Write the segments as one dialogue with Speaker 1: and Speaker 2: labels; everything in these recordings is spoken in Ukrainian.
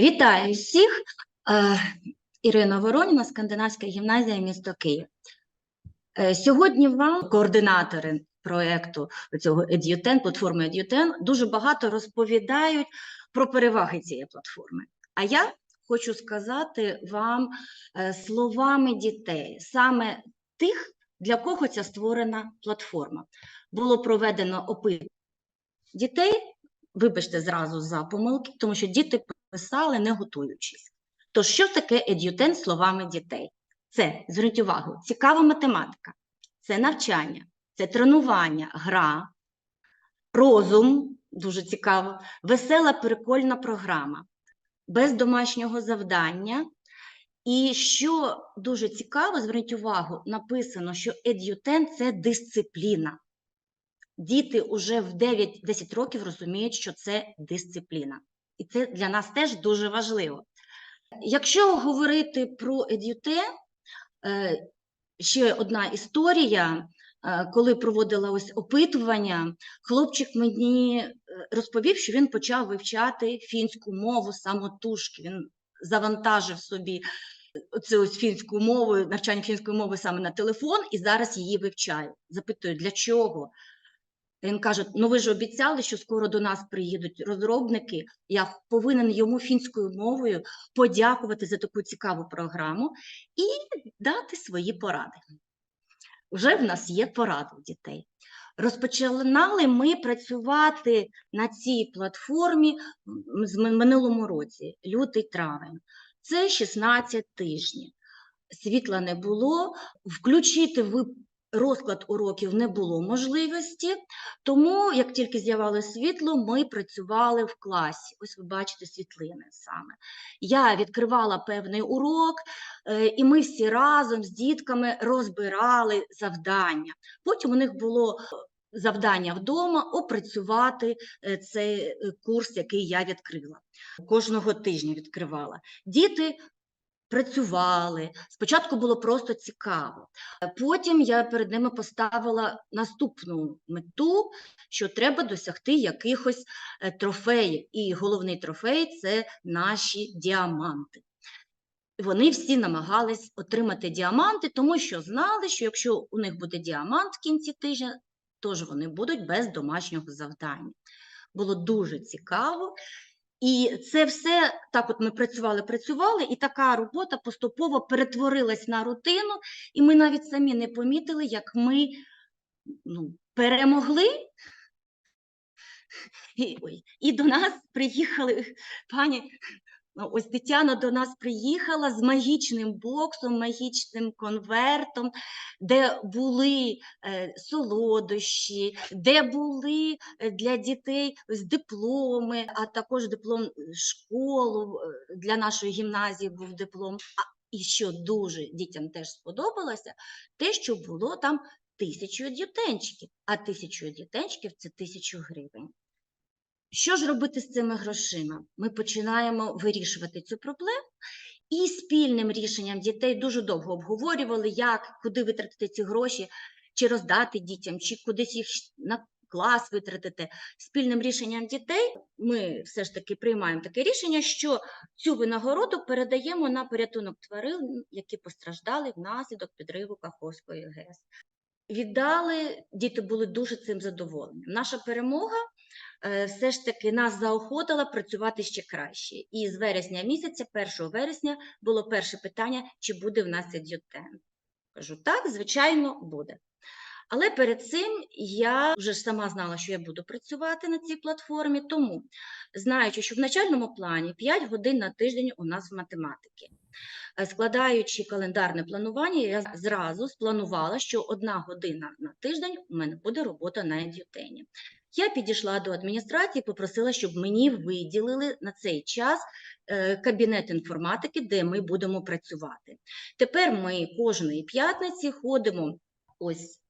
Speaker 1: Вітаю всіх! Е, Ірина Вороніна, Скандинавська гімназія, місто Київ. Е, Сьогодні вам координатори проєкту цього EduTen, платформи EduTen, дуже багато розповідають про переваги цієї платформи. А я хочу сказати вам е, словами дітей, саме тих, для кого ця створена платформа. Було проведено опитування дітей, вибачте зразу за помилки, тому що діти писали, не готуючись. То що таке EduTen словами дітей? Це, зверніть увагу, цікава математика, це навчання, це тренування, гра, розум, дуже цікаво, весела прикольна програма, без домашнього завдання. І що дуже цікаво, зверніть увагу, написано, що EduTen – це дисципліна. Діти вже в 9-10 років розуміють, що це дисципліна. І це для нас теж дуже важливо. Якщо говорити про EduTen, е, ще одна історія, е, коли проводила ось опитування, хлопчик мені е, розповів, що він почав вивчати фінську мову самотужки. Він завантажив собі цю ось фінську мову, навчання фінської мови саме на телефон, і зараз її вивчає. Запитую, для чого? Він каже: ну ви ж обіцяли, що скоро до нас приїдуть розробники. Я повинен йому фінською мовою подякувати за таку цікаву програму і дати свої поради. Вже в нас є поради у дітей. Розпочинали ми працювати на цій платформі з минулому році, лютий травень. Це 16 тижнів. Світла не було, включити в розклад уроків не було можливості, тому як тільки з'явилося світло, ми працювали в класі. Ось ви бачите світлини саме. Я відкривала певний урок, е, і ми всі разом з дітками розбирали завдання. Потім у них було е, завдання вдома опрацювати е, цей курс, який я відкрила. Кожного тижня відкривала. Діти працювали. Спочатку було просто цікаво. Потім я перед ними поставила наступну мету, що треба досягти якихось е, трофеїв. І головний трофей це наші діаманти. Вони всі намагались отримати діаманти, тому що знали, що якщо у них буде діамант в кінці тижня, то ж вони будуть без домашнього завдання. Було дуже цікаво. І це все так, от ми працювали, працювали, і така робота поступово перетворилась на рутину, і ми навіть самі не помітили, як ми ну, перемогли. І, ой, і до нас приїхали пані. Ось Тетяна до нас приїхала з магічним боксом, магічним конвертом, де були е, солодощі, де були е, для дітей дипломи, а також диплом е, школу для нашої гімназії був диплом. І що дуже дітям теж сподобалося, те, що було там тисячу дітенчиків, а тисячу дітенчиків це тисячу гривень. Що ж робити з цими грошима? Ми починаємо вирішувати цю проблему. І спільним рішенням дітей дуже довго обговорювали, як, куди витратити ці гроші, чи роздати дітям, чи кудись їх на клас витратити. Спільним рішенням дітей ми все ж таки приймаємо таке рішення, що цю винагороду передаємо на порятунок тварин, які постраждали внаслідок підриву Каховської ГЕС. Віддали, діти були дуже цим задоволені. Наша перемога все ж таки нас заохотила працювати ще краще. І з вересня місяця, 1 вересня, було перше питання, чи буде в нас едютен. Кажу, так, звичайно, буде. Але перед цим я вже ж сама знала, що я буду працювати на цій платформі, тому, знаючи, що в начальному плані 5 годин на тиждень у нас в математики. Е, Складаючи календарне планування, я зразу спланувала, що одна година на тиждень у мене буде робота на едютені. Я підійшла до адміністрації, попросила, щоб мені виділили на цей час е, кабінет інформатики, де ми будемо працювати. Тепер ми кожної п'ятниці ходимо. Ось,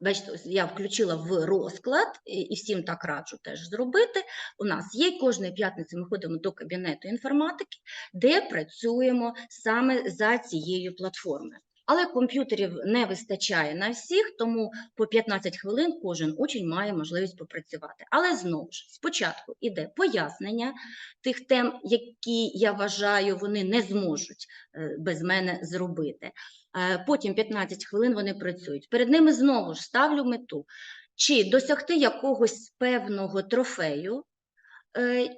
Speaker 1: бачите, ось я включила в розклад, і і всім так раджу теж зробити. У нас є кожної п'ятниці. Ми ходимо до кабінету інформатики, де працюємо саме за цією платформою. Але комп'ютерів не вистачає на всіх, тому по 15 хвилин кожен учень має можливість попрацювати. Але знову ж спочатку іде пояснення тих тем, які я вважаю, вони не зможуть е, без мене зробити. Е, Потім 15 хвилин вони працюють. Перед ними знову ж ставлю мету, чи досягти якогось певного трофею,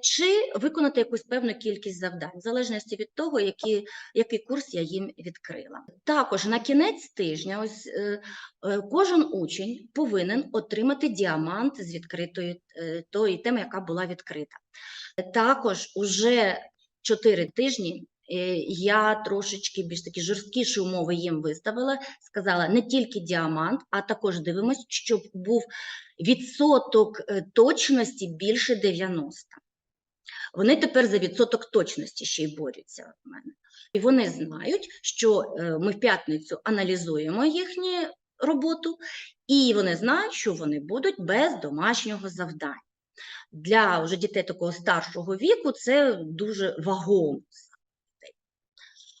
Speaker 1: чи виконати якусь певну кількість завдань, в залежності від того, які, який курс я їм відкрила. Також на кінець тижня ось, е, е, кожен учень повинен отримати діамант з відкритої е, тої теми, яка була відкрита. Також уже 4 тижні е, я трошечки більш такі жорсткіші умови їм виставила. Сказала не тільки діамант, а також дивимось, щоб був відсоток е, точності більше 90. Вони тепер за відсоток точності ще й борються в мене. І вони знають, що е, ми в п'ятницю аналізуємо їхню роботу, і вони знають, що вони будуть без домашнього завдання. Для вже дітей такого старшого віку це дуже вагомо.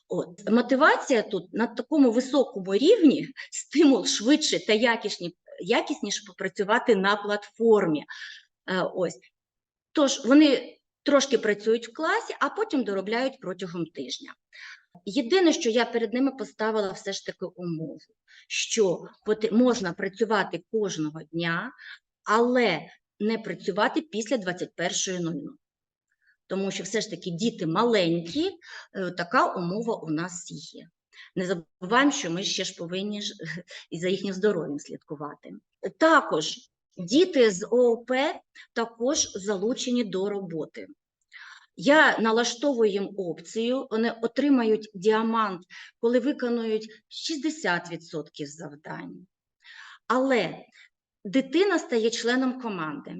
Speaker 1: От. Мотивація тут на такому високому рівні, стимул швидше та якісні, якісніше попрацювати на платформі. Е, Ось. Тож вони трошки працюють в класі, а потім доробляють протягом тижня. Єдине, що я перед ними поставила все ж таки умову, що можна працювати кожного дня, але не працювати після 21.00. Тому що все ж таки діти маленькі, е, така умова у нас є. Не забуваємо, що ми ще ж повинні ж і за їхнім здоров'ям слідкувати. Також діти з ООП також залучені до роботи. Я налаштовую їм опцію, вони отримають діамант, коли виконують 60% завдань. Але дитина стає членом команди.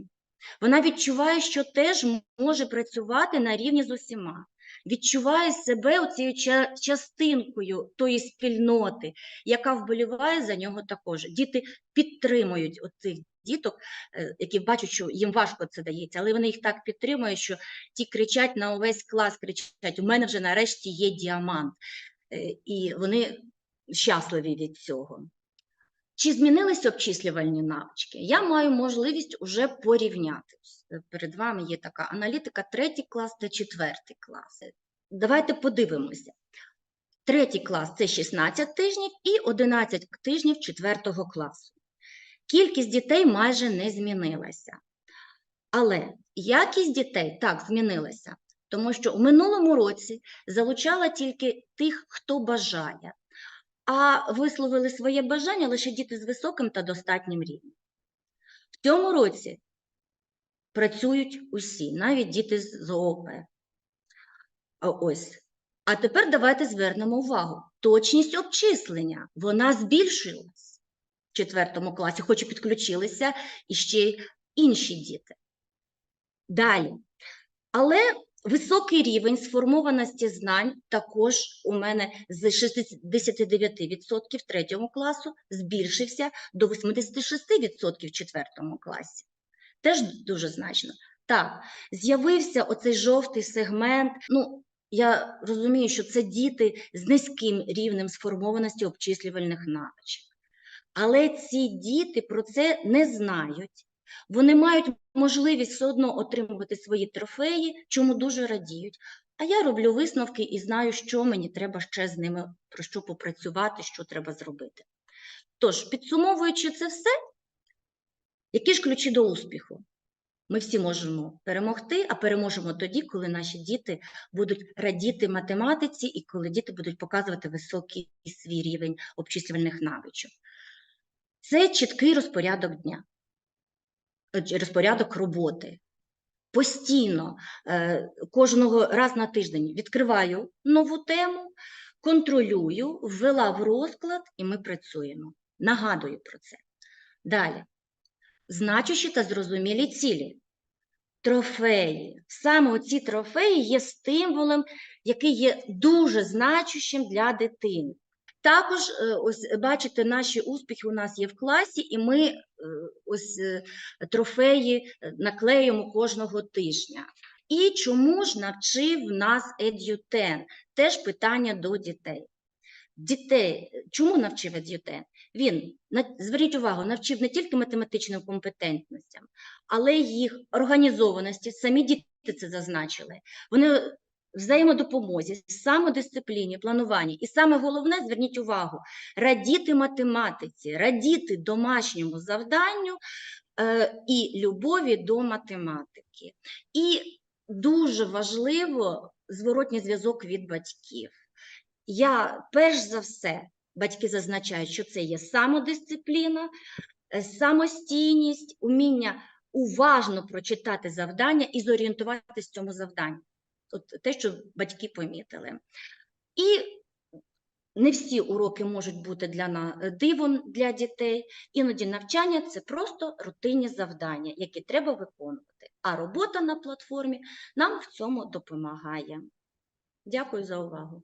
Speaker 1: Вона відчуває, що теж може працювати на рівні з усіма. Відчуває себе оцією ча- частинкою тої спільноти, яка вболіває за нього також. Діти підтримують оцих діток, е, які бачать, що їм важко це дається, але вони їх так підтримують, що ті кричать на увесь клас, кричать: у мене вже нарешті є діамант. Е, І вони щасливі від цього. Чи змінилися обчислювальні навички? Я маю можливість уже порівняти. Е, Перед вами є така аналітика, третій клас та четвертий клас. Давайте подивимося. Третій клас це 16 тижнів і 11 тижнів четвертого класу. Кількість дітей майже не змінилася. Але якість дітей так змінилася, тому що в минулому році залучала тільки тих, хто бажає, а висловили своє бажання лише діти з високим та достатнім рівнем. В цьому році працюють усі, навіть діти з ООП. А Ось. А тепер давайте звернемо увагу. Точність обчислення, вона збільшилась в четвертому класі, хоч і підключилися іще й інші діти. Далі. Але високий рівень сформованості знань також у мене з 69% в третьому класу збільшився до 86% в четвертому класі. Теж дуже значно. Так, з'явився оцей жовтий сегмент. Ну, я розумію, що це діти з низьким рівнем сформованості обчислювальних навичок. Але ці діти про це не знають. Вони мають можливість все одно отримувати свої трофеї, чому дуже радіють. А я роблю висновки і знаю, що мені треба ще з ними про що попрацювати, що треба зробити. Тож, підсумовуючи це все, які ж ключі до успіху? Ми всі можемо перемогти, а переможемо тоді, коли наші діти будуть радіти математиці і коли діти будуть показувати високий свій рівень обчислювальних навичок. Це чіткий розпорядок дня, розпорядок роботи. Постійно, е, кожного раз на тиждень відкриваю нову тему, контролюю, ввела в розклад, і ми працюємо. Нагадую про це. Далі. Значущі та зрозумілі цілі. Трофеї. Саме оці трофеї є стимулом, який є дуже значущим для дитини. Також, е, ось бачите, наші успіхи у нас є в класі, і ми е, ось е, трофеї наклеюємо кожного тижня. І чому ж навчив нас EduTen? Теж питання до дітей. дітей, чому навчив Ед'ютен? Він, зверніть увагу, навчив не тільки математичним компетентностям, але й їх організованості. Самі діти це зазначили. Вони взаємодопомозі, самодисципліні, плануванні. І саме головне, зверніть увагу, радіти математиці, радіти домашньому завданню е, і любові до математики. І дуже важливо зворотній зв'язок від батьків. Я перш за все, батьки зазначають, що це є самодисципліна, е, самостійність, уміння уважно прочитати завдання і зорієнтуватися в цьому завданні. От те, що батьки помітили. І не всі уроки можуть бути для дивом для дітей. Іноді навчання це просто рутинні завдання, які треба виконувати. А робота на платформі нам в цьому допомагає. Дякую за увагу.